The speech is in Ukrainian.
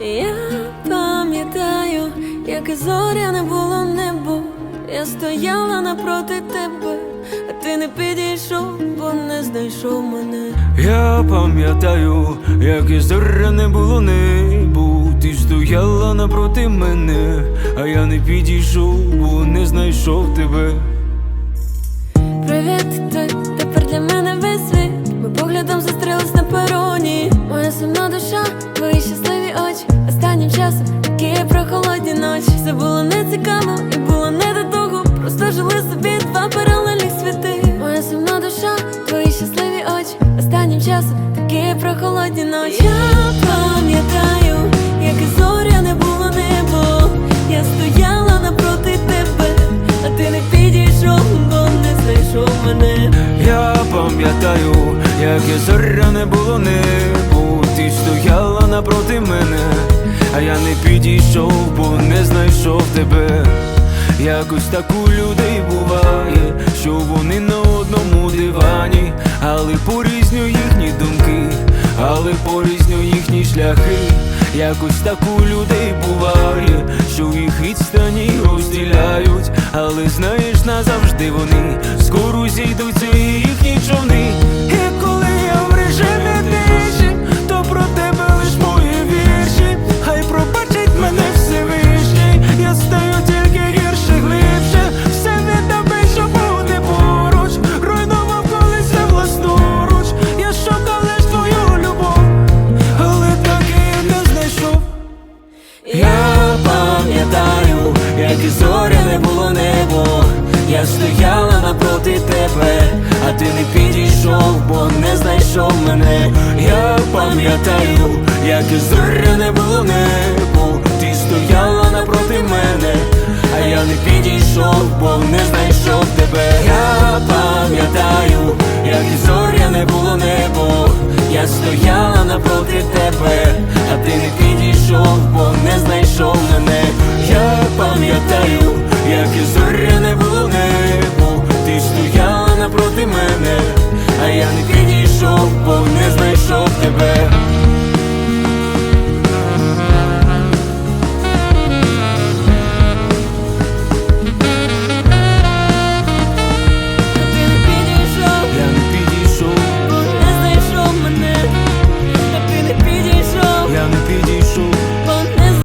Я пам'ятаю, як і зоря не було небо. Я стояла напроти тебе, а ти не підійшов, бо не знайшов мене. Я пам'ятаю, як і зоря не було небу. Ти стояла напроти мене, а я не підійшов, бо не знайшов тебе. Привіт, ти ночі. Все було не цікаво і було не до того. Просто жили собі два паралельних світи. Моя сумна душа, твої щасливі очі. Останнім часом такі прохолодні ночі. Я пам'ятаю, як і зоря не було небо. Я стояла напроти тебе, а ти не підійшов, бо не знайшов мене. Я пам'ятаю, як і зоря не було небу. Ти стояла напроти мене, а я не підійшов, бо не знайшов тебе. Якось так у людей буває, що вони на одному дивані, але порізню їхні думки, але порізню їхні шляхи. Якось так у людей буває, що їх відстані розділяють, але знаєш, назавжди вони Зоря не було небо, я стояла напроти тебе, а ти не підійшов, бо не знайшов мене. Я пам'ятаю, як і зоря не було небо, ти стояла напроти мене, а я не підійшов, бо не знайшов тебе. Я пам'ятаю, як і зоря не було небо, я стояла напроти тебе, а ти не підійшов, бо не знайшов. Я не було Мов ти стояла напроти мене, а я не підійшов, бо не знайшов тебе.